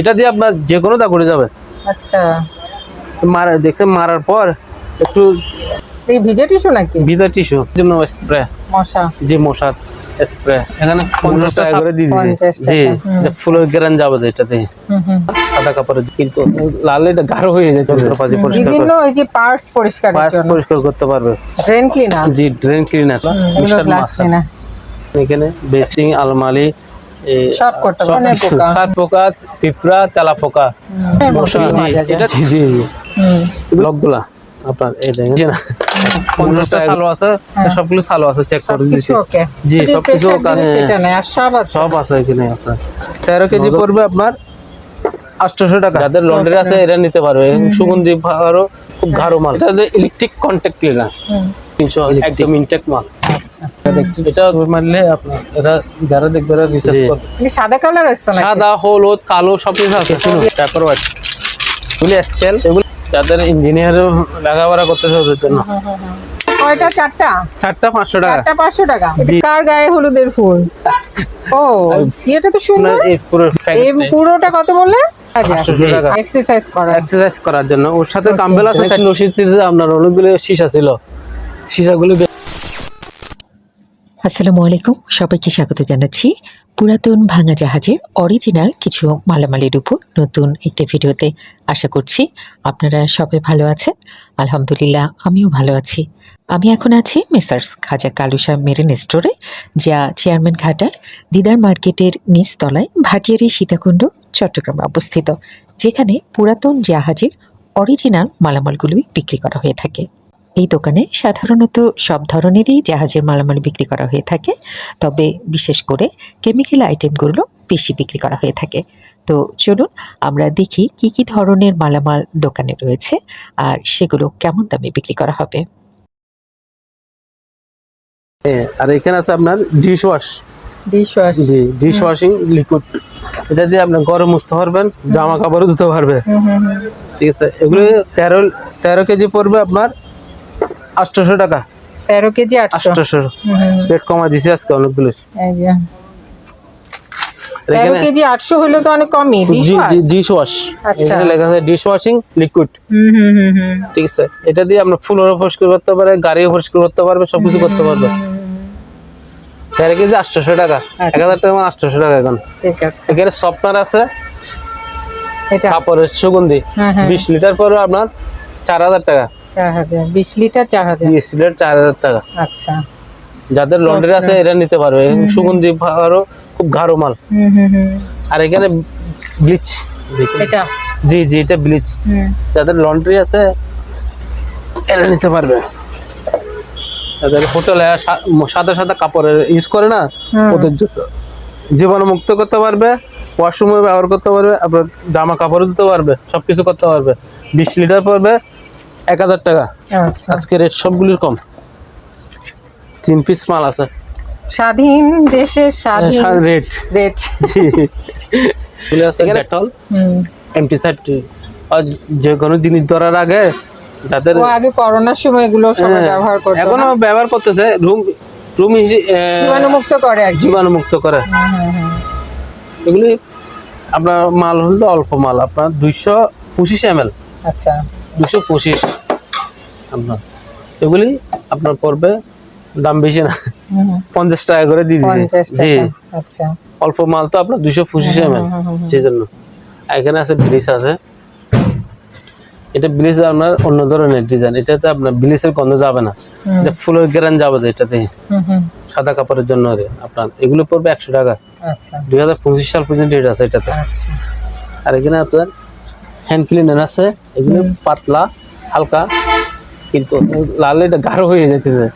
এটা দিয়ে আপনার যে কোনো দাগ উঠে যাবে। আচ্ছা। মারা দেখছেন মারার পর একটু এই ভিজে টিস্যু নাকি? ভিতর টিস্যু জন্য স্প্রে। মশা। যে মশার স্প্রে এখানে পঞ্চাশ টাকা করে দিয়ে দিয়েছে জি। এটা ফুলের গ্রান যাবে তো এটাতে। হুম হুম। সাদা কাপড়ে কিন্তু লাল এটা গাঢ় হয়ে যায় যন্ত্রপাতি পরিষ্কার বিভিন্ন করে ওই যে পার্টস পরিষ্কারের পাশ জন্য। পরিষ্কার করতে পারবে। ড্রেন ক্লিনার জি ড্রেন ক্লিনার মিস্টার। মাসা এখানে বেসিং আলমারি এ, সব করতে সব পারবে। কিছু। পোকা। সাপ পোকা পিঁপড়া তেলা পোকা মশা জি, মাজা যায় এটা জি জি জি। ব্লকগুলা আপনার এই দেখেন। পঞ্চাশটা সালো আছে সবগুলো সালো আছে চেক করে জি, সবকিছু সব আছে এখানে আপনার। তেরো কেজি পড়বে আপনার আটশোশো টাকা। যাদের লন্ড্রি আছে এরা নিতে পারবে। সুগন্ধি আরও খুব গাঢ় মাল। এটা ইলেকট্রিক কন্ট্যাক্ট ক্লিনার তিনশো একদম ইনটেক মাল। আচ্ছা। এটা মারলে আপনার এরা যারা দেখবে এরা রিসার্চ করবে। সাদা কালার আসছে সাদা হলুদ কালো সব কিছু আছে। পেপার হোয়াইট এগুলি স্কেল এগুলি যাদের ইঞ্জিনিয়ার লেখাপড়া করতেছে ওদের জন্য। কয়টা চারটা? চারটা পাঁচশো টাকা। চারটা পাঁচশো টাকা। এটা কার গায়ে হলুদের ফুল? ও এটা তো সুন্দর। এই পুরোটা কত বললে? 800 টাকা। এক্সারসাইজ করা এক্সারসাইজ করার জন্য। ওর সাথে আছে আপনার অনেকগুলো সীসা ছিল সীসাগুলো আসসালামু আলাইকুম। সবাইকে স্বাগত জানাচ্ছি। পুরাতন ভাঙা জাহাজের অরিজিনাল কিছু মালামালির উপর নতুন একটি ভিডিওতে আশা করছি আপনারা সবাই ভালো আছেন। আলহামদুলিল্লাহ, আমিও ভালো আছি। আমি এখন আছি মেসার্স খাজা কালুসা মেরিন স্টোরে, যা চেয়ারম্যান ঘাটার দিদার মার্কেটের নিচতলায় ভাটিয়ারি সীতাকুণ্ড, চট্টগ্রামে অবস্থিত, যেখানে পুরাতন জাহাজের অরিজিনাল মালামালগুলোই বিক্রি করা হয়ে থাকে। এই দোকানে সাধারণত সব ধরনেরই জাহাজের মালামাল বিক্রি করা হয়ে থাকে। তবে বিশেষ করে কেমিক্যাল আইটেমগুলো বেশি বিক্রি করা হয়ে থাকে। তো চলুন আমরা দেখি কি কি ধরনের মালামাল দোকানে রয়েছে আর সেগুলো কেমন দামে বিক্রি করা হবে। আর এখানে আছে আপনার ডিশ ওয়াশ। Dish wash. জি ডিশ ওয়াশিং লিকুইড। এটা দিয়ে আপনি গরম মুছতে পারবেন জামা কাপড়ও ধুতে পারবে। ঠিক আছে এগুলো তেরো তেরো কেজি পড়বে আপনার আটশোশো টাকা। তেরো কেজি আটশো। আটশোশো। হুম, হুম, রেট কমা দিছে আজকে অনেকগুলো। এই যে। আর তেরো এখানে কেজি আটশো হলে তো অনেক কমই ডিশ ওয়াশ ডিশ ওয়াশ আচ্ছা। এখানে লেখা আছে ডিশ ওয়াশিং লিকুইড হুম হুম হুম ঠিক আছে? এটা দিয়ে আমরা ফুলও পরিষ্কার করতে পারে গাড়িও পরিষ্কার করতে পারবে সবকিছু করতে পারবে। তেরো কেজি আটশোশো টাকা। এক হাজার টাকা মানে আটশোশো টাকা এখন। ঠিক আছে। এখানে সফটনার আছে। এটা? কাপড়ের সুগন্ধি। হ্যাঁ হ্যাঁ। বিশ লিটার পরে আপনার চার হাজার টাকা। চার হাজার বিশ লিটার চার হাজার? বিশ লিটার চার হাজার টাকা। আচ্ছা। যাদের লন্ড্রি আছে এরা নিতে পারবে। সুগন্ধি আরও খুব গাঢ় মাল। আর এখানে ব্লিচ এটা? জি জি এটা ব্লিচ যাদের লন্ড্রি আছে এরা নিতে পারবে। যাদের হোটেলে সাদা সাদা কাপড়ের ইউজ করে না ওদের জীবাণু মুক্ত করতে পারবে ওয়াশরুমে ব্যবহার করতে পারবে আপনার জামা কাপড়ও দিতে পারবে সবকিছু করতে পারবে। বিশ লিটার পড়বে এক হাজার টাকা। আচ্ছা। আজকে রেট সবগুলির কম। তিন পিস মাল আছে। স্বাধীন দেশের স্বাধীন রেট রেট জি। এগুলো আছে ডেটল এমটি সাইড আর যে কোনো জিনিস ধরার আগে যাদের ও আগে করোনার সময় এগুলো সবাই হ্যাঁ, ব্যবহার করতো এখনও? ব্যবহার করতেছে। রুম রুম জীবাণুমুক্ত করে আর কি। জীবাণু মুক্ত করে হুম। এগুলি আপনার মাল হলো অল্প মাল। আপনার দুইশো পঁচিশ এম এল। আচ্ছা। দুশো পঁচিশ। আপনার। এগুলি আপনার পড়বে দাম বেশি না। পঞ্চাশ টাকা করে দিয়ে পঞ্চাশ জি। আচ্ছা। অল্প মাল তো আপনার দুশো পঁচিশ এম এল। সেই জন্য এখানে আছে ব্রিজ আছে। এটা ব্লিচ আপনার অন্য ধরনের ডিজাইন এটাতে আপনার ব্লিচের গন্ধ যাবে না। এটা ফুলের গ্রান যাবে তো এটাতে। সাদা কাপড়ের জন্য আপনার এগুলো পড়বে একশো টাকা। আচ্ছা। দুই হাজার পঁচিশ সাল পর্যন্ত রেট আছে এটাতে। আচ্ছা। আর এখানে আপনার হ্যান্ড ক্লিনার আছে এগুলো পাতলা হালকা কিন্তু লাল এটা গাঢ় হয়ে যাইতেছে।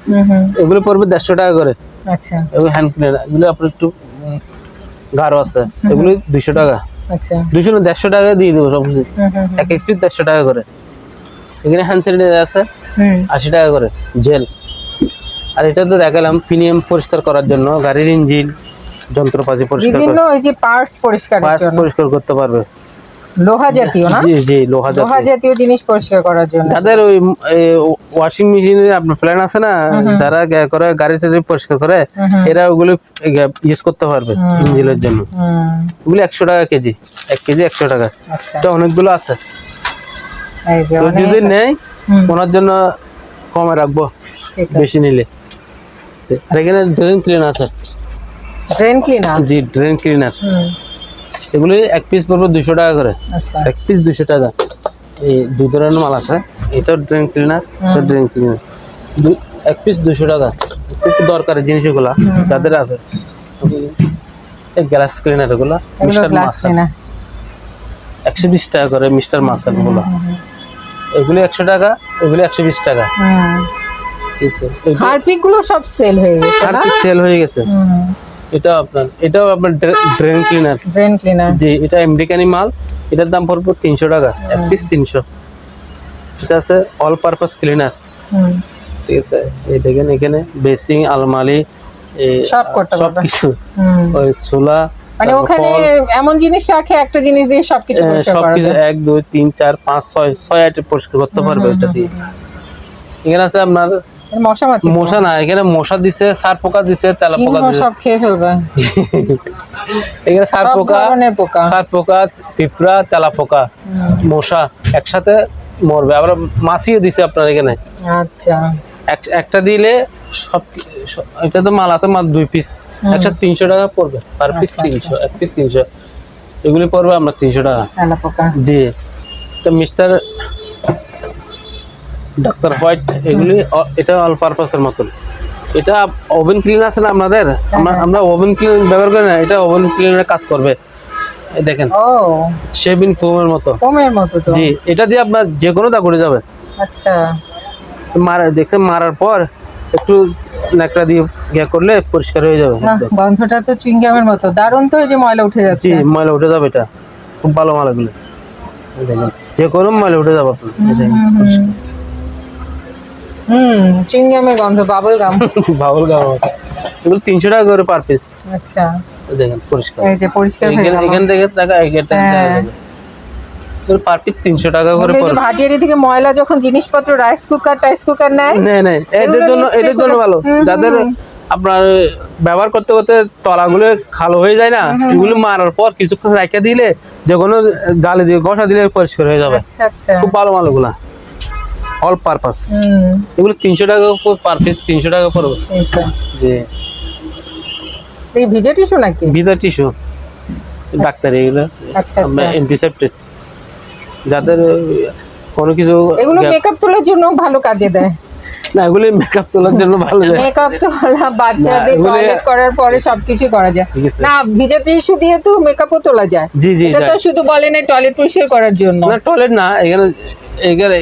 এগুলো পড়বে দেড়শো টাকা করে। আচ্ছা। এগুলো হ্যান্ড ক্লিনার এগুলো আপনার একটু গাঢ় আছে। এগুলো দুইশো টাকা। আচ্ছা। দুইশো না দেড়শো টাকা দিয়ে দেবো সব কিছু। এক এক পিস দেড়শো টাকা করে। এখানে হ্যান্ড স্যানিটাইজার আছে আশি টাকা করে। জেল। আর এটা তো দেখালাম প্রিমিয়াম পরিষ্কার করার জন্য গাড়ির ইঞ্জিন যন্ত্রপাতি পরিষ্কার বিভিন্ন ওই যে পার্টস পরিষ্কারের পাশ পরিষ্কার করতে পারবে। লোহা জাতীয় না? জি জি লোহা লোহা জাতীয়। জাতীয় জিনিস পরিষ্কার করার জন্য। যাদের ওই ওয়াশিং মেশিনে আপনার প্ল্যান আছে না যারা করে গাড়ি টাড়ি পরিষ্কার করে। এরা ওগুলো ইউজ করতে পারবে ইঞ্জিনের জন্য। ওগুলো একশো টাকা কেজি এক কেজি একশো টাকা। আচ্ছা। এটা অনেকগুলো আছে। যদি নেই ওনার জন্য কমে রাখব বেশি নিলে। আচ্ছা, আর এখানে ড্রেন ক্লিনার আছে। ড্রেন ক্লিনার জি ড্রেন ক্লিনার এগুলি এক পিস পড়বে দুশো টাকা করে। আচ্ছা। এক পিস দুশো টাকা। এই দুই ধরনের মাল আছে। এটা ড্রেন ক্লিনার এটা ড্রেন ক্লিনার এক পিস দুশো টাকা। খুব দরকারি জিনিস এগুলা যাদের আছে। এই গ্যালাস ক্লিনার এগুলা মিস্টার গ্লাস মাসাল একশো বিশ টাকা করে মিস্টার মাসালগুলো। এগুলি একশো টাকা এগুলি একশো বিশ টাকা। ঠিক আছে। হারপিকগুলো সব সেল হয়ে গেছে সেল হয়ে গেছে। এটা আপনার এটাও আপনার ড্রেন ক্লিনার ড্রেন ক্লিনার জি এটা আমেরিকানি মাল। এটার দাম পড়বে তিনশো টাকা এক পিস তিনশো। এটা আছে অল পারপাস ক্লিনার ঠিক আছে? এই দেখেন এখানে বেসিং আলমারি সব করতে সব কিছু। ওই চুলা মানে ওখানে এমন জিনিস রাখে একটা জিনিস দিয়ে সবকিছু পরিষ্কার করা সবকিছু যায়। এক দুই তিন চার পাঁচ ছয় ছয় আইটেম পরিষ্কার করতে পারবে এটা দিয়ে। এখানে আছে আপনার মশা মাছি মশা না এখানে মশা দিছে সার পোকা দিছে তেলা পোকা দিছে। সব খেয়ে ফেলবে। এখানে সার পোকা পোকা। সার পোকা পিঁপড়া তেলা পোকা মশা একসাথে মরবে। আবার মাছিও দিছে আপনার এখানে। আচ্ছা। একটা দিলে সব এটা তো মাল আছে মাত্র দুই পিস একটা তিনশো টাকা পড়বে পার পিস আচ্ছা, তিনশো এক পিস তিনশো। এগুলি পড়বে আমরা তিনশো টাকা। জি। তো মিস্টার ডাক্তার হোয়াইট এগুলি এটা অল পারপাসের মতন। এটা ওভেন ক্লিন আছে না আপনাদের? আমরা আমরা ওভেন ক্লিন ব্যবহার করি না এটা ওভেন ক্লিনের কাজ করবে। এই দেখেন। ও। শেভিং ফোমের মতো। কমের মতো তো? জি এটা দিয়ে আপনার যে কোনো দাগ উঠে যাবে। আচ্ছা। মারা দেখছেন মারার পর একটু ন্যাকড়া দিয়ে ইয়ে করলে পরিষ্কার হয়ে যাবে। গন্ধটা তো চুইংগামের মতো। দারুণ তো এই যে ময়লা উঠে যাচ্ছে। জি ময়লা উঠে যাবে এটা। খুব ভালো মালাগুলো দেখেন যে কোনো ময়লা উঠে যাবে আপনার। হুম, চুইংগামের গন্ধ বাবল গাম বাবুল গাম এগুলো তিনশো টাকা করে পার পিস আচ্ছা। দেখেন পরিষ্কার। এই যে পরিষ্কার এখানে থেকে টাকা এখানটা হ্যাঁ। পার পিস তিনশো টাকা করে এই ভাটিয়ারি থেকে ময়লা যখন জিনিসপত্র রাইস কুকার টাইস কুকার নেয় নেই নেই এদের জন্য এদের জন্য ভালো। হুম, হুম, যাদের আপনার ব্যবহার করতে করতে তলাগুলো খালো হয়ে যায় না এগুলো মারার পর কিছুক্ষণ রাখা দিলে যে কোনো জালে দিয়ে ঘষা দিলে পরিষ্কার হয়ে যাবে। আচ্ছা আচ্ছা। খুব ভালো মাল ওগুলা অল পারপাস হুম। এগুলো তিনশো টাকা পার পিস তিনশো টাকা পড়বে। যে এই ভিজে টিস্যু নাকি? ভিতর টিস্যু ডাক্তার এগুলো। আচ্ছা আচ্ছা। আমরা অ্যান্টিসেপ্টিক যাদের কোনো কিছু এগুলো মেকআপ তোলার জন্য ভালো কাজে দেয়। না এগুলো মেকআপ তোলার জন্য ভালো যায় মেকআপ তোলা বাচ্চাদের টয়লেট করার পরে সবকিছু করা যায়। না ভিজে টিস্যু দিয়ে তো মেকআপও তোলা যায়। জি জি এটা তো শুধু বলে না টয়লেট পরিষ্কার করার জন্য। না টয়লেট না এখানে এখানে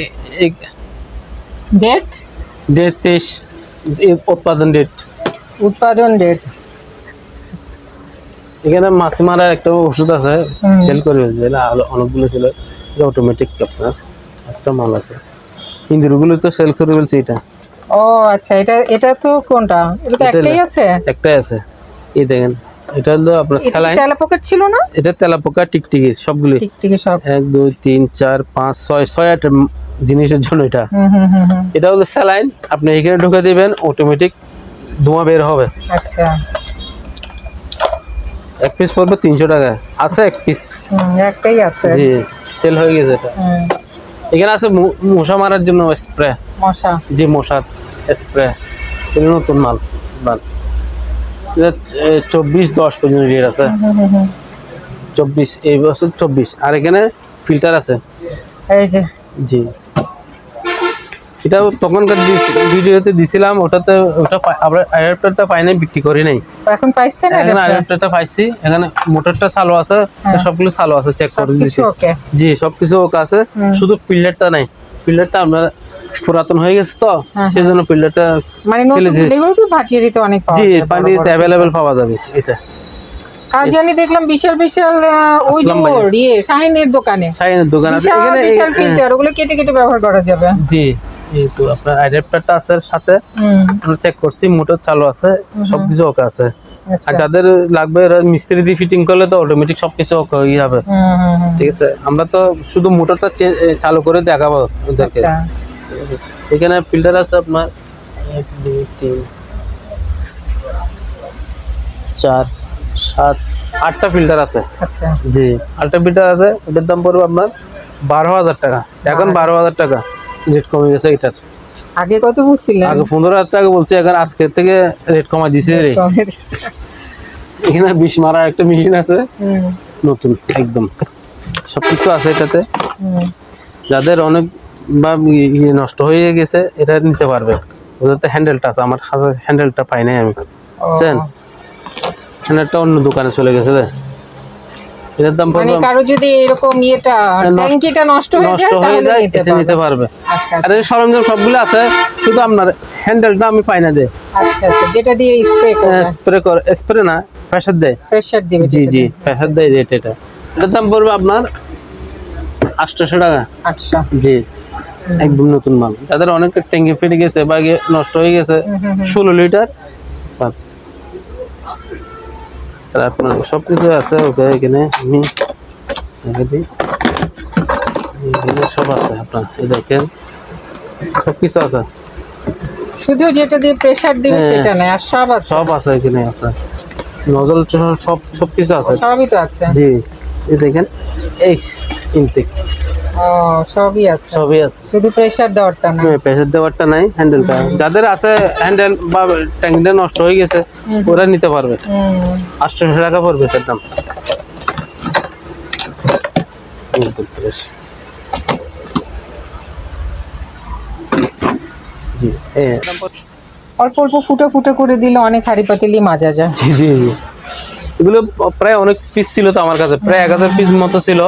ডেট ডেট তেইশ উৎপাদন ডেট উৎপাদন ডেট এখানে মাছ মারার একটা ওষুধ আছে সেল করে অনেকগুলো ছিল এটা অটোমেটিক আপনার? একটা মাল আছে। ইন্দুরগুলো তো সেল করে বলছে এটা। ও আচ্ছা এটা এটা তো কোনটা? এটা তো একটাই আছে? একটাই আছে। এই দেখেন এটা হলো আপনার স্যালাইন তেলা পকেট ছিল না? এটা তেলা তেলাপোকা টিকটিকি সবগুলি টিকটিকি সব। এক দুই তিন চার পাঁচ ছয় ছয় আট জিনিসের জন্য এটা। এটা হলো স্যালাইন। আপনি এখানে ঢুকে দিবেন অটোমেটিক ধোঁয়া বের হবে। আচ্ছা। এক পিস পড়বে তিনশো টাকা। আছে এক পিস একটাই আছে। জি সেল হয়ে গেছে এটা। এখানে আছে মশা মারার জন্য স্প্রে মশা। যে মশার স্প্রে এটা নতুন মাল মাল চব্বিশ দশ পর্যন্ত রেট আছে। চব্বিশ এই বছর চব্বিশ। আর এখানে ফিল্টার আছে। এই যে জি। এটা তখনকার ভিডিওতে দিছিলাম ওটাতে ওটা আমরা অ্যাডাপ্টারটা পাই নাই বিক্রি করি নাই। এখন পাইছেন এখানে অ্যাডাপ্টারটা পাইছি এখানে মোটরটা চালু আছে সবগুলো চালু আছে চেক করে দিছি। জি সবকিছু ওকে আছে শুধু পিলারটা নাই। পিলারটা আপনার পুরাতন হয়ে গেছে তো হ্যাঁ, সেই জন্য পিলারটা মানে নতুন এগুলো তো ভাটিয়ারিতে অনেক পাওয়া জি যায় বড়। অ্যাভেলেবেল পাওয়া যাবে এটা। দেখলাম বিশাল বিশাল ওই যে ইয়ে শাহিনের দোকানে। আছে। এখানে বিশাল ফিল্টার ওগুলো কেটে কেটে ব্যবহার করা যাবে। জি আপনার অ্যাডাপ্টারটা আছে সাথে। আমরা চেক করছি মোটর চালু আছে সবকিছু ওকে আছে। আচ্ছা। আর যাদের লাগবে এরা মিস্ত্রি দিয়ে ফিটিং করলে তো অটোমেটিক সবকিছু হয়ে যাবে। হুম ঠিক আছে আমরা তো শুধু মোটরটা চালু করে দেখাবো ওদেরকে। আচ্ছা। এখানে ফিল্টার আছে আপনার। এক দুই তিন চার সাত আটটা ফিল্টার আছে। আচ্ছা। জি আটটা ফিল্টার আছে ওটার দাম পড়বে আপনার বারো হাজার টাকা। এখন বারো। হাজার টাকা রেট কমে গেছে এটার। আগে কত বলছিলেন? আগে পনেরো হাজার টাকা বলছি এখন আজকের থেকে রেট কমা দিছে রে। এখানে বিষ মারা একটা মেশিন আছে। নতুন একদম। সবকিছু আছে এটাতে। যাদের অনেক বা ইয়ে নষ্ট হয়ে গেছে এটা নিতে পারবে। ওদের তো হ্যান্ডেলটা আছে আমার হ্যান্ডেলটা পাই নাই আমি। বুঝছেন? হ্যান্ডেলটা অন্য দোকানে চলে গেছে রে। এটার দাম মানে কারও যদি এরকম ইয়েটা ট্যাঙ্কিটা নষ্ট হয়ে যায় তাহলে নিতে নিতে পারবে। আচ্ছা আর এই সরঞ্জাম সবগুলো আছে শুধু আপনার হ্যান্ডেলটা আমি পাই না দে। আচ্ছা আচ্ছা যেটা দিয়ে স্প্রে করবে। স্প্রে করে স্প্রে না প্রেসার দেয়। প্রেসার দিবে জি জি প্রেসার দেয় রেট এটা। এটার দাম পড়বে আপনার আটশোশো টাকা। আচ্ছা জি একদম নতুন মাল। যাদের অনেক ট্যাঙ্কি ফেটে গেছে বা নষ্ট হয়ে গেছে। ষোলো লিটার। আপনার সব কিছু আছে ওকে এখানে আমি এখানে সব আছে আপনার এই দেখেন সব কিছু আছে। শুধু যেটা দিয়ে প্রেসার দিবে হ্যাঁ। সেটা নয় আর সব আছে। সব আছে এখানে আপনার। নজল সব সব কিছু আছে। সবই তো আছে। জি এই দেখেন এই ইনটেক। ও সবই আছে। সবই আছে। শুধু প্রেসার দেওয়ারটা না। হ্যাঁ প্রেসার দেওয়ারটা নাই হ্যান্ডেলটা যাদের আছে হ্যান্ডেল বা ট্যাঙ্কটা নষ্ট হয়ে গেছে ওরা নিতে পারবে। আটশোশো টাকা পড়বে তার দাম। জি অল্প অল্প ফুটো ফুটো করে দিলে অনেক হাড়ি পাতিলি মাজা যায়। জি জি এগুলো প্রায় অনেক পিস ছিল তো আমার কাছে প্রায় এক হাজার পিস মতো ছিল।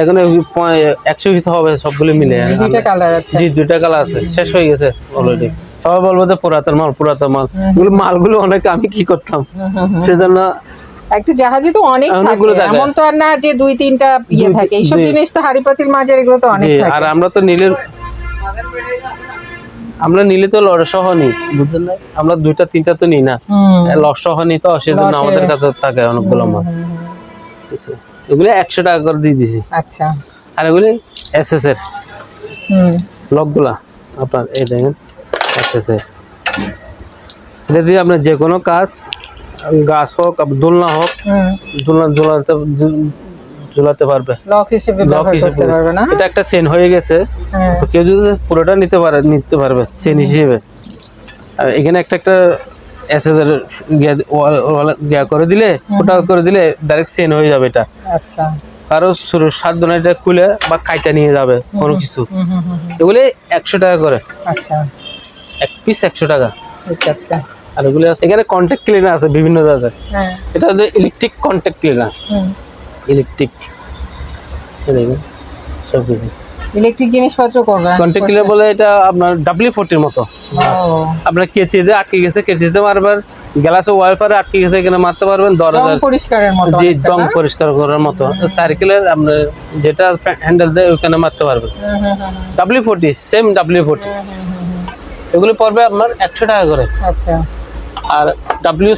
এখন একশো পিস হবে সবগুলো মিলে দুইটা কালার আছে। জি দুইটা কালার আছে। শেষ হয়ে গেছে অলরেডি সবাই বলব যে পুরাতন মাল পুরাতন মাল। এগুলো মালগুলো অনেক আমি কি করতাম। সেজন্য একটা জাহাজে তো অনেক থাকে। থাকে। এমন তো আর না যে দুই তিনটা ইয়ে থাকে। এইসব জিনিস তো হাড়ি পাতিল মাজার এগুলো তো অনেক থাকে। আর আমরা তো নীলের আমরা নিলে তো লড় সহ নিই না? আমরা দুইটা তিনটা তো নিই না। হুম। লড় সহ নিই তো সেজন্য আমাদের কাছে থাকে অনেকগুলো মাল? এগুলো একশো টাকা করে দিয়ে দিছি। আচ্ছা। আর এগুলি এস এস এর লকগুলা। আপনার এই দেখেন এস এস এর এটা দিয়ে আপনার যে কোনো কাজ গাছ হোক দোলনা হোক দোলনা দোলাতে ঝুলাতে পারবে। লক হিসেবে লক ব্যবহার হিসেবে। করতে পারবে না? এটা একটা চেন হয়ে গেছে। হ্যাঁ। কেউ যদি পুরোটা নিতে পারে নিতে পারবে চেন হিসেবে। আর এখানে একটা একটা এসএসের গিয়া করে দিলে ওটা করে দিলে ডাইরেক্ট চেন হয়ে যাবে এটা। আচ্ছা। কারও শুরু সাত দিন এটা খুলে বা কাইটা নিয়ে যাবে কোনো কিছু। এগুলি একশো টাকা করে। আচ্ছা। এক পিস একশো টাকা। আছে। আর এগুলি আছে এখানে কন্ট্যাক্ট ক্লিনার আছে বিভিন্ন জাতের। হ্যাঁ। এটা হচ্ছে ইলেকট্রিক কন্ট্যাক্ট ক্লিনার ইলেকট্রিক দেখুন সব কিছু। ইলেকট্রিক জিনিসপত্র করবে কন্ট্যাক্ট ক্লিনার বলে এটা আপনার ডাব্লিউ ফোর্টির মতো আপনার কেচিতে আটকে গেছে কেচিতে মারবেন গ্লাসে ওয়াইফারে আটকে গেছে এখানে মারতে পারবেন জং দরজার পরিষ্কারের মতো অনেকটা দম পরিষ্কার করার মতো। সার্কেলের আপনার যেটা হ্যান্ডেল দেয় ওখানে মারতে পারবেন। W forty same W forty. এগুলো পড়বে আপনার একশো টাকা করে। আচ্ছা। আর ডাব্লিউ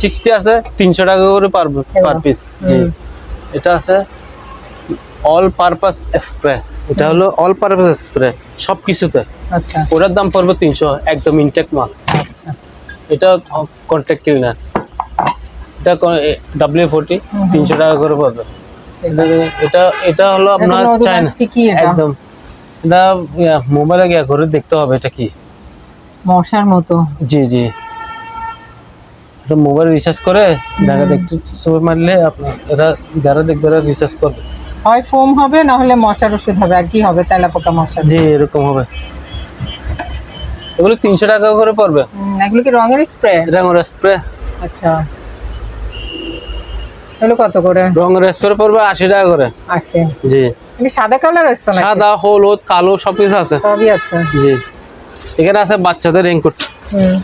সিক্সটি আছে তিনশো টাকা করে পারবে পার পিস জি। এটা আছে অল পারপাস স্প্রে এটা হলো অল পারপাস স্প্রে সব কিছুতে আচ্ছা। ওটার দাম পড়বে তিনশো একদম ইনটেক মাল। আচ্ছা। এটা কন্ট্যাক্ট ক্লিনার এটা ডাব্লিউ ফোর্টি। তিনশো টাকা করে পড়বে। এটা এটা হলো আপনার চায়না একদম। এটা মোবাইলে গিয়ে করে দেখতে হবে এটা কি। মশার মতো। জি জি। মোবাইল রিচার্জ করে দেখা দেখতে ছবি মারলে আপনার এরা যারা দেখবে রিচার্জ করবে। হয় ফোম হবে না হলে মশার ওষুধ হবে আর কি হবে তেলাপোকা মশার? জি এরকম হবে। এগুলো তিনশো টাকা করে পড়বে। এগুলো কি রঙের স্প্রে? রঙের স্প্রে। আচ্ছা। এগুলো কত করে? রঙের স্প্রে পড়বে আশি টাকা করে। আসে জি। এমনি সাদা কালার আসছে না সাদা হলুদ কালো সব কিছু আছে। সবই আছে। জি। এখানে আছে বাচ্চাদের রেনকোট হুম।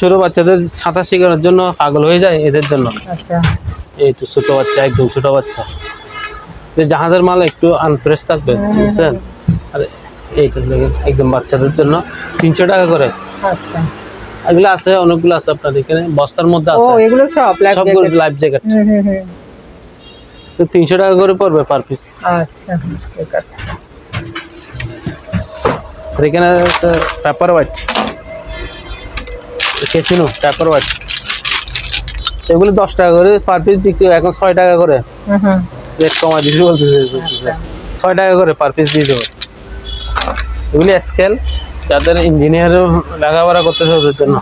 ছোট বাচ্চাদের সাঁতার শেখানোর জন্য পাগল হয়ে যায় এদের জন্য। আচ্ছা। এই তো ছোট বাচ্চা একদম ছোট বাচ্চা। যে জাহাজের মাল একটু আনফ্রেশ থাকবে বুঝছেন? আর এইটা একদম বাচ্চাদের জন্য তিনশো টাকা করে। আচ্ছা। এগুলো আছে অনেকগুলো আছে আপনার এখানে বস্তার মধ্যে ও আছে। এগুলো সব সবগুলো জ্যাকেট লাইফ জ্যাকেট তো তিনশো টাকা করে পড়বে পার পিস আচ্ছা ঠিক আছে। আর এখানে পেপার কেসিনো পেপার হোয়াইট এগুলো দশ টাকা করে পার পিস বিক্রি এখন ছয় টাকা করে। হুম। রেট কমাই দিতে বলতেছে ছয় টাকা করে পার পিস দিয়ে দেবো। এগুলি স্কেল যাদের ইঞ্জিনিয়ার লেখাপড়া করতেছে ওদের জন্য।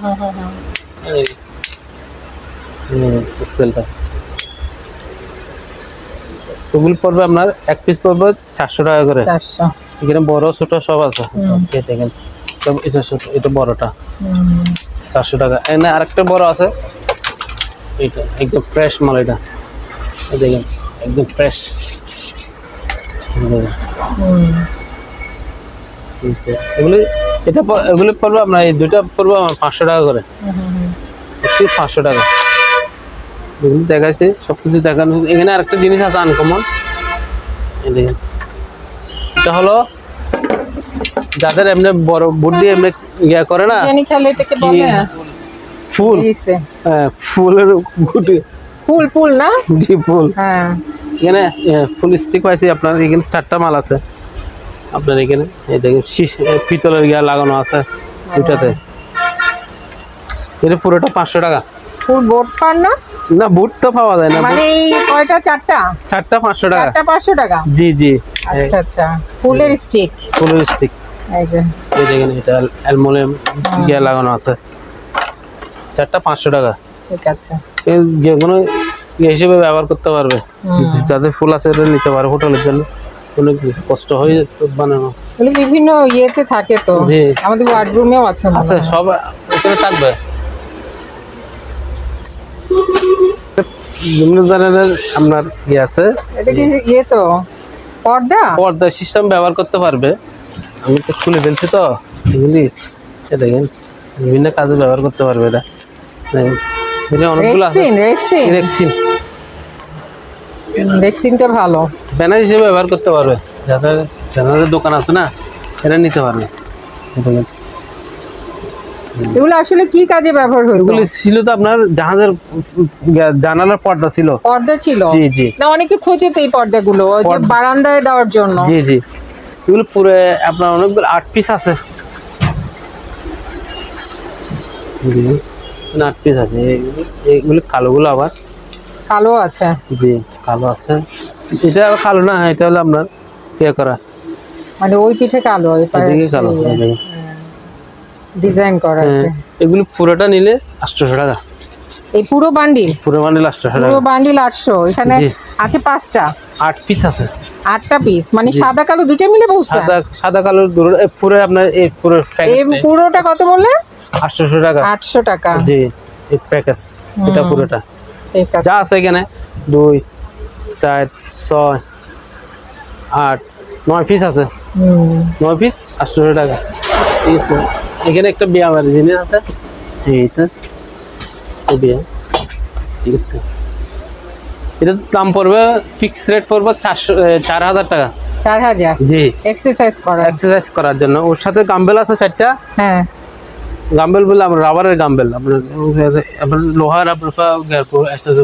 স্কেলটা ওগুলি পড়বে আপনার এক পিস পড়বে চারশো টাকা করে। এখানে বড় ছোট সব আছে। দেখেন। এটা ছোট এটা বড়টা। চারশো টাকা। এখানে আরেকটা বড় আছে। এটা একদম ফ্রেশ মাল এটা। দেখেন। একদম ফ্রেশ এগুলি এটা এগুলি পড়বে আপনার এই দুইটা পড়বে আমার পাঁচশো টাকা করে। একটি পাঁচশো টাকা। এগুলি দেখাইছে সব কিছু দেখানো। এখানে আরেকটা জিনিস আছে আনকমন দেখেন। এটা হলো যাদের এমনি বড় বুট দিয়ে এমনি ইয়া করে না জানি খেলে এটাকে বলে? ফুল। হ্যাঁ, ফুলের গুটি ফুল ফুল না? জি ফুল। হ্যাঁ। এখানে ফুল স্টিক পাইছি। আপনার এখানে চারটা মাল আছে। আপনার এখানে এই দেখেন পিতলের গিয়া লাগানো আছে দুটাতে এটা পুরোটা পাঁচশো টাকা। ফুল বোট পার না? না বুট তো পাওয়া যায় না মানে এই কয়টা? চারটা? চারটা পাঁচশো টাকা। চারটা পাঁচশো টাকা? জি জি। আচ্ছা আচ্ছা। ফুলের স্টিক ফুলের স্টিক এই যে। এই দেখেন এটা অ্যালমোনিয়াম গিয়া লাগানো আছে। চারটা পাঁচশো টাকা। ঠিক আছে। যে কোনো ইয়ে হিসেবে ব্যবহার করতে পারবে। যাদের ফুল আছে এটা নিতে পারে হোটেলের জন্য। অনেক কষ্ট হয়ে বানানো এগুলো বিভিন্ন ইয়েতে থাকে তো। আমাদের ওয়ার্ডরুমেও আছে আছে। সব এখানে থাকবে। বিভিন্ন ধরনের আপনার ইয়ে আছে। এটা কি ইয়ে তো? পর্দা? পর্দা সিস্টেম ব্যবহার করতে পারবে। আমি তো খুলে ফেলছি তো। এ দেখেন বিভিন্ন কাজে ব্যবহার করতে পারবে এটা। দেখেন, অনেকগুলো রেক্সিন রেক্সিন রেক্সিন রেক্সিনটা ভালো। ব্যানার হিসেবে ব্যবহার করতে পারবে। যাদের যাদের দোকান আছে না এটা নিতে পারবে। এগুলো আসলে কি কাজে ব্যবহার হতো? এগুলি ছিল তো আপনার জাহাজের জানালার পর্দা ছিল। পর্দা ছিল? জি জি। না অনেকে খোঁজে তো এই পর্দাগুলো ওই যে বারান্দায় দেওয়ার জন্য। জি জি। এগুলো পুরো আপনার অনেকগুলো আট পিস আছে। জি, আট পিস আছে। এগুলো- এগুলো কালোগুলো আবার। কালো আছে। জি কালো আছে। এটা কালো না এটা হলো আপনার ইয়ে করা। মানে ওই পিঠে কালো এদিকে কালো ডিজাইন করা হ্যাঁ। এগুলো পুরোটা নিলে আটশোশো টাকা। এই পুরো বান্ডিল? পুরো আটশোশো পুরো টাকা বান্ডিল আটশো এখানে আছে পাঁচটা। আট পিস আছে। আটটা পিস মানে সাদা কালো দুটো মিলে বলছেন সাদা সাদা কালো পুরো আপনার এই পুরো এই পুরোটা কত বললে? আটশোশো টাকা। আটশো টাকা। জি এই প্যাকেজ এটা পুরোটা। যা আছে এখানে দুই চার ছয় আট নয় পিস আছে। নয় পিস আটশোশো টাকা। ঠিক আছে। এখানে একটা ব্যায়ামের জিনিস আছে? এইটা এই ব্যায়াম ঠিক আছে। এটার দাম পড়বে ফিক্স রেট পড়বে চারশো চার হাজার টাকা। চার হাজার? জি। এক্সারসাইজ করা। এক্সারসাইজ করার জন্য। ওর সাথে গাম্বেল আছে চারটা। হ্যাঁ। গাম্বেল বলে আমরা রাবারের গাম্বেল। আপনার লোহার আপনার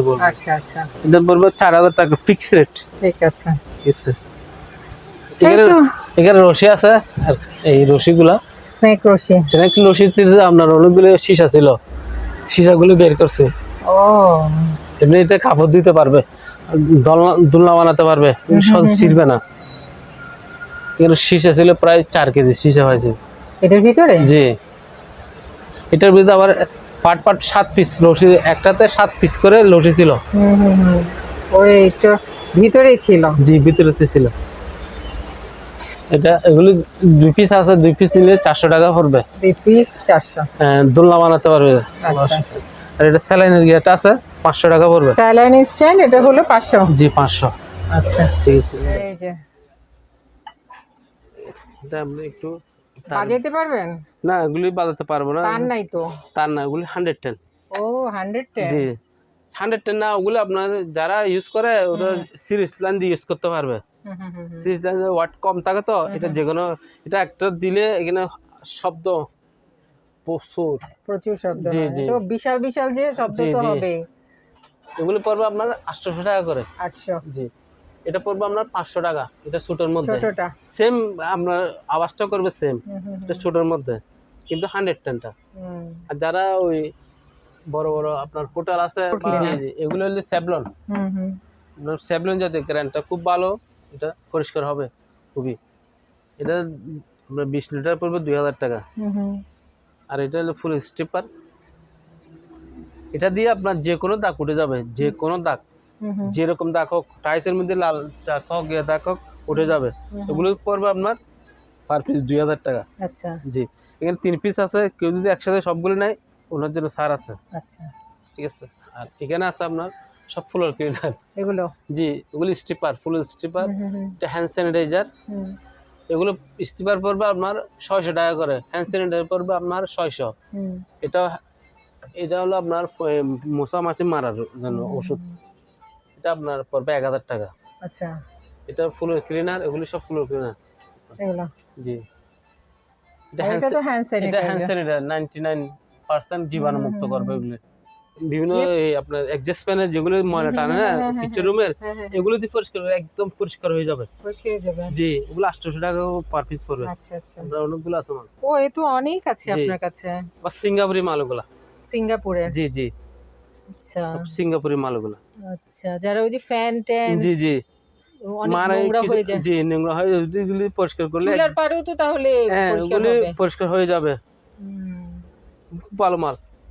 বলব। আচ্ছা আচ্ছা। এটা পড়বে চার হাজার টাকা ফিক্স রেট ঠিক আছে। ঠিক আছে। এখানে রশি আছে আর এই রশিগুলা। স্নেক রশি। স্নেক রশিতে আপনার অনেকগুলো সীসা ছিল সীসাগুলো বের করছে। ও। এমনি এটা কাপড় দিতে পারবে দোলনা বানাতে পারবে সহজ ছিড়বে না। এখানে সীসা ছিল প্রায় চার কেজি সীসা হয়েছে। এটার ভিতরে? জি। এটার ভিতরে আবার পাট পাট সাত পিস রশি একটাতে সাত পিস করে রশি ছিল। ওই একটু ভিতরেই ছিল। জি ভিতরেতে ছিল। এটা এগুলি দুই পিস আছে দুই পিস নিলে চারশো টাকা পড়বে। দুই পিস চারশো। হ্যাঁ, দোলনা বানাতে পারবে। আচ্ছা। আর এটা স্যালাইনের গিয়েটা আছে পাঁচশো টাকা পড়বে। স্যালাইন স্ট্যান্ড এটা হলো পাঁচশো। জি পাঁচশো। আচ্ছা। ঠিক আছে। এই যে। এটা আপনি একটু বাজাইতে পারবেন? না এগুলি বাজাতে পারব না। তার নাই তো। তার না এগুলি হান্ড্রেড টেন ও হান্ড্রেড টেন জি। হান্ড্রেড টেন না ওগুলো আপনার যারা ইউজ করে ওটা সিরিজ লাইন দিয়ে ইউজ করতে পারবে। সিরিজ লাইন ওয়াট কম থাকে তো এটা যে কোনো এটা একটা দিলে এখানে শব্দ প্রচুর। প্রচুর শব্দ জি, জি। তো বিশাল বিশাল যে শব্দ তো হবে। এগুলি পড়বে আপনার আটশোশো টাকা করে। আটশো। জি। এটা পড়বে আপনার পাঁচশো টাকা এটা ছোটোর মধ্যে। ছোটটা। সেম আপনার আওয়াজটা করবে সেম এটা ছোটোর মধ্যে। কিন্তু হান্ড্রেড টেনটা আর যারা ওই বড় বড় আপনার হোটেল আছে। জি, জি, এগুলো হলো স্যাবলন হুম, হুম, স্যাবলন জাতীয় গ্র্যান্ডটা খুব ভালো এটা পরিষ্কার হবে খুবই। এটা আপনার বিশ লিটার পড়বে দুই হাজার টাকা। হুম, হুম। আর এটা হলো ফুল স্টিপার এটা দিয়ে আপনার যে কোনো দাগ উঠে যাবে যে কোনো দাগ হুম, হুম, যেরকম দাগ হোক টাইসের মধ্যে লাল দাগ হোক ইয়ে দাগ হোক উঠে যাবে। এগুলো পড়বে আপনার পার পিস দুই হাজার টাকা। আচ্ছা। জি। এখানে তিন পিস আছে কেউ যদি একসাথে সবগুলো নেয় ওনার জন্য সার আছে। আচ্ছা। ঠিক আছে? আর এখানে আছে আপনার সব ফুলের ক্লিনার এগুলো? জি ওগুলো স্টিপার ফুল স্টিপার হ্যান্ড স্যানিটাইজার এগুলো স্টিপার পড়বে আপনার ছয়শো টাকা করে। হ্যান্ড স্যানিটাইজার পড়বে আপনার ছয়শো। এটা এটা হলো আপনার মশা মাছি মারার জন্য ওষুধ। এটা আপনার পড়বে এক হাজার টাকা। আচ্ছা। এটা ফুলের ক্লিনার এগুলি সব ফুলের ক্লিনার জি। এটা আর hand এটা তো হ্যান্ড এটা hand sanitizer sanitizer ninety nine percent জীবাণু মুক্ত করবে এগুলো। বিভিন্ন এই আপনার এক্সজেস্ট ফ্যানের যেগুলো ময়লা টানে না কিচেন রুমের এগুলো দিয়ে পরিষ্কার একদম পরিষ্কার হয়ে যাবে। পরিষ্কার হয়ে যাবে। জি ওগুলো আটশোশো টাকা পার পিস পড়বে। আচ্ছা আচ্ছা। আমরা অনেকগুলো আছে মাল ও এ তো অনেক আছে আপনার কাছে। বা সিঙ্গাপুরি জি জি। আচ্ছা। সিঙ্গাপুরি আচ্ছা যারা ওই যে ফ্যান ট্যান জি জি। হয়ে জি নোংরা হয়ে পরিষ্কার করলে চুলার পাড়েও তো তাহলে হ্যাঁ পরিষ্কার হবে। পরিষ্কার হয়ে যাবে।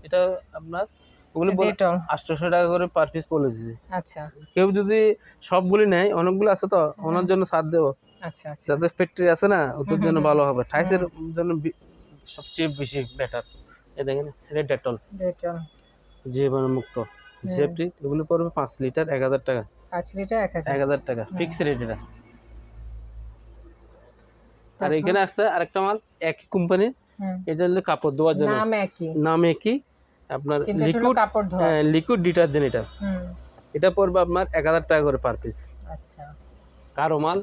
এটা আপনার ওগুলি আটশোশো টাকা করে পার পিস বলেছি আচ্ছা। কেউ যদি সবগুলি নেয় অনেকগুলো আছে তো ওনার জন্য ছাড় দেবো। আচ্ছা আচ্ছা। যাদের ফ্যাক্টরি আছে না ওদের জন্য ভালো হবে। টাইসের জন্য সবচেয়ে বেশি বেটার এ দেখেন এটা ডেটল। ডেটল। জীবাণু মুক্ত সেফটি এগুলো পড়বে পাঁচ লিটার এক হাজার টাকা। পাঁচ লিটার এক হাজার। এক হাজার টাকা ফিক্স রেট এটা। আর? এখানে আসছে আরেকটা মাল একই কোম্পানির এটা হলো কাপড় ধোয়ার জন্য। নাম একই। নাম একই। আপনার লিকুইড কাপড় ধোয়া। লিকুইড ডিটারজেন্ট এটা। এটা পড়বে আপনার এক হাজার টাকা করে পার পিস আচ্ছা। কারও মাল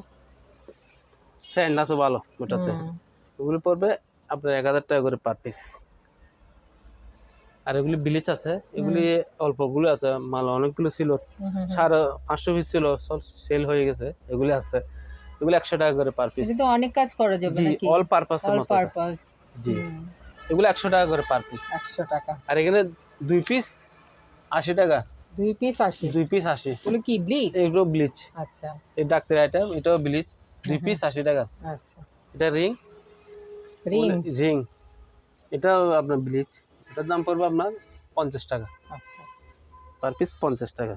স্যান্ড আছে ভালো ওটাতে। ওগুলো পড়বে আপনার এক হাজার টাকা করে পার পিস আর এগুলি ব্লিচ আছে এগুলি অল্পগুলো আছে মাল অনেকগুলো ছিল। সাড়ে পাঁচশো পিস ছিল সব সেল হয়ে গেছে এগুলি আছে। এগুলো একশো টাকা করে পার পিস এটা অনেক কাজ করা যাবে নাকি? অল পারপাস অল পারপাস জি। এগুলো একশো টাকা করে পার পিস একশো টাকা। আর এখানে দুই পিস আশি টাকা। দুই পিস আসে দুই পিস আশি। ওগুলো কি ব্লিচ এগুলো ব্লিচ আচ্ছা। এই ডাক্তার আইটেম এটাও ব্লিচ দুই পিস আশি টাকা। আচ্ছা। এটা রিং রিং রিং এটাও আপনার ব্লিচ এটার দাম পড়বে আপনার পঞ্চাশ টাকা। আচ্ছা। পার পিস পঞ্চাশ টাকা।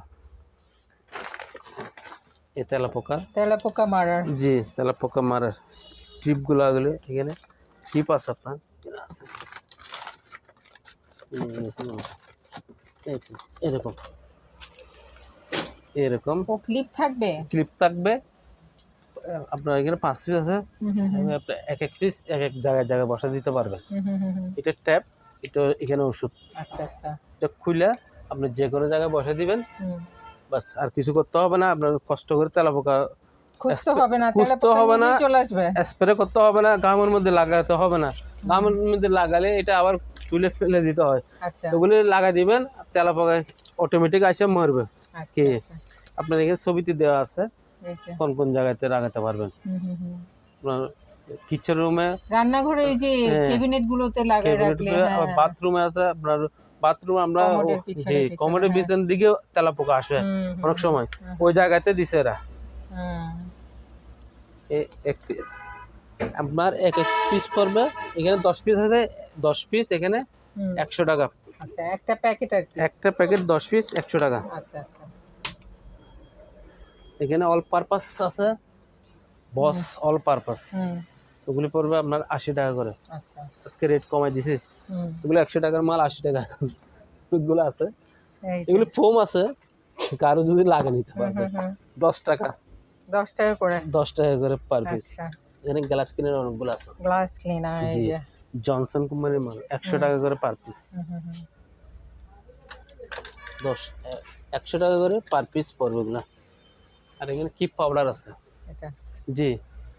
এ তেলা পোকা তেলা পোকা মারার। জি তেলা পোকা মারার। ট্রিপগুলো আগলে এখানে ট্রিপ আছে আপনার? আছে এরকম। এরকম। ও ক্লিপ থাকবে? ক্লিপ থাকবে। আপনার এখানে পাঁচ পিস আছে। এক এক পিস এক এক জায়গায় জায়গায় বসা দিতে পারবেন। এটা ট্যাপ এটা এখানে ওষুধ। আচ্ছা আচ্ছা। এটা খুলে আপনি যে কোনো জায়গায় বসে দিবেন। বাস আর কিছু করতে হবে না আপনার কষ্ট করে তেলা পোকা খুঁজতে হবে না খুঁজতে হবে না। চলে আসবে। স্প্রে করতে হবে না গামের মধ্যে লাগাতে হবে না। গামের মধ্যে লাগালে এটা আবার তুলে ফেলে দিতে হয়। আচ্ছা। ওগুলি দিবেন তেলা পোকায় অটোমেটিক মরবে। আচ্ছা কে? আপনার এখানে ছবিতে দেওয়া আছে। কোন কোন জায়গাতে লাগাতে পারবেন। আপনার কিচেন রুমে রান্নাঘরে এই যে হ্যাঁ। ক্যাবিনেট গুলোতে লাগিয়ে রাখলে হ্যাঁ। বাথরুমে আছে আপনার বাথরুম আমরা পিছনে, কমোডের হ্যাঁ। পিছন দিকে তেলা পোকা আসে অনেক সময়। ওই জায়গাতে দিছে এরা। আপনার এক এক পিস পড়বে এখানে দশ পিস আছে দশ পিস এখানে একশো টাকা। আচ্ছা একটা প্যাকেট আর একটা প্যাকেট দশ পিস একশো টাকা। আচ্ছা আচ্ছা। এখানে অল পারপাস আছে। বস অল পারপাস হুম। ওগুলি পড়বে আপনার আশি টাকা করে। আচ্ছা। আজকে রেট কমাই দিছি। এগুলো একশো টাকার মাল আশি টাকা। এগুলো আছে। এগুলো ফোম আছে। কারও যদি লাগে নিতে পারবে। দশ টাকা। দশ টাকা করে। দশ টাকা করে পার পিস আচ্ছা। এখানে গ্লাস কিনের অনেকগুলো আছে। গ্লাস ক্লিনার এই যে। জনসন কোম্পানির মাল একশো টাকা করে পার পিস। দশ একশো টাকা করে পার পিস পড়বে এগুলো। আর এখানে কিপ পাউডার আছে। এটা। জি।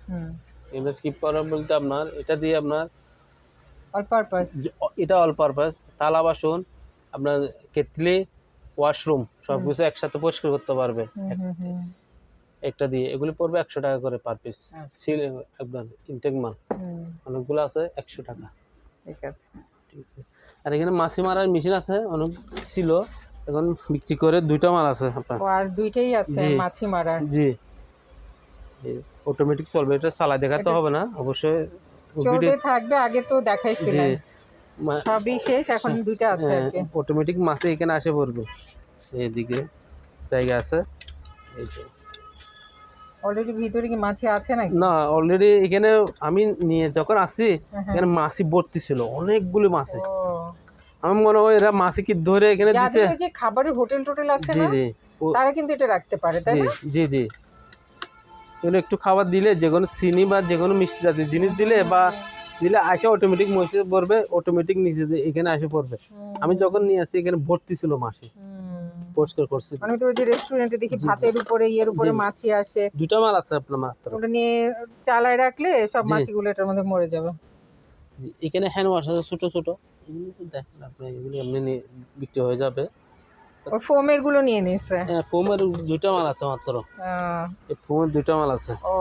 হুম। এবার কিপ পাউডার বলতে আপনার এটা দিয়ে আপনার অল পারপাস এটা অল পারপাস থালা বাসন আপনার কেটলি ওয়াশরুম সব কিছু একসাথে পরিষ্কার করতে পারবে। একটা দিয়ে। এগুলি পড়বে একশো টাকা করে পার পিস সিল আপনার ইনটেক মাল। অনেকগুলো আছে একশো টাকা। ঠিক আছে। ঠিক আছে। আর এখানে মাছি মারার মেশিন আছে অনেক ছিল। এখন বিক্রি করে দুইটা মাল আছে আপনার। আর দুইটাই আছে মাছি মারার। জি। অটোমেটিক চলবে এটা দেখাতে এটা- হবে না অবশ্যই চলতে থাকবে আগে তো দেখাইছিলেন সবই শেষ এখন দুইটা আছে অটোমেটিক মাছে এখানে আসে পড়বে। এইদিকে জায়গা আছে। এই অলরেডি ভিতরে কি মাছি আছে নাকি? না অলরেডি এখানে আমি নিয়ে যখন আসি হ্যাঁ, হ্যাঁ। এখানে মাছি ভর্তি ছিল অনেকগুলো মাছি। ও। আমি মনে হয় এরা মাছি কি ধরে এখানে দিছে? যে খাবারের হোটেল টোটেল আছে না তারা কিন্তু এটা রাখতে পারে তাই না? জি জি। এগুলো একটু খাবার দিলে যে কোনো চিনি বা যে কোনো মিষ্টি জাতীয় জিনিস দিলে বা দিলে আসে অটোমেটিক মহিষে পড়বে অটোমেটিক নিচে এখানে আসে পড়বে। আমি যখন নিয়ে আসি এখানে ভর্তি ছিল মাসি। পরিষ্কার করছি। আমি তো ওই যে রেস্টুরেন্টে দেখি। ভাতের উপরে ইয়ের উপরে মাছি আসে। দুটা মাল আছে আপনার মাত্র। ওটা নিয়ে চালায় রাখলে সব মাছিগুলো এটার মধ্যে মরে যাবে। এখানে হ্যান্ড ওয়াশ আছে ছোট ছোট। এগুলো দেখেন আপনি এগুলো এমনি নিয়ে বিক্রি হয়ে যাবে। ওই ফোমেরগুলো নিয়ে নিছে? হ্যাঁ ফোমের দুইটা মাল আছে মাত্র। এই ফোমের দুইটা মাল আছে। ও।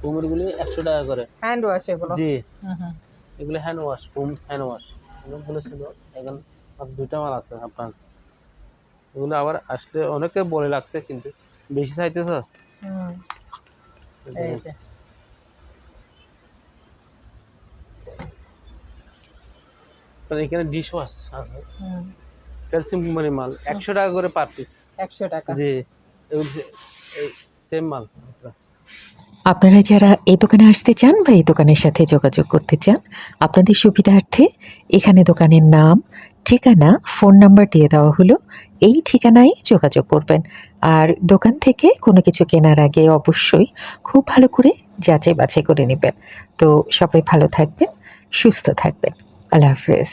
ফোমের গুলি একশো টাকা করে। হ্যান্ড ওয়াশ এগুলো? জি। হুম। এগুলো hand wash foam hand wash. অনেকগুলো ছিল এখন দুইটা মাল আছে আপনার। এগুলো আবার আসলে অনেকে বলে লাগছে কিন্তু বেশি চাইতে তো হুম, এই যে। এখানে ডিশ ওয়াশ আছে। হুম, ক্যালসিয়াম কোম্পানির মাল। একশো টাকা করে পার পিস। একশো টাকা। জি সেম মাল। আপনারা যারা এই দোকানে আসতে চান বা এই দোকানের সাথে যোগাযোগ করতে চান আপনাদের সুবিধার্থে এখানে দোকানের নাম ঠিকানা ফোন নাম্বার দিয়ে দেওয়া হলো। এই ঠিকানায় যোগাযোগ করবেন। আর দোকান থেকে কোনো কিছু কেনার আগে অবশ্যই খুব ভালো করে যাচাই বাছাই করে নেবেন। তো সবাই ভালো থাকবেন সুস্থ থাকবেন। আল্লাহ হাফেজ।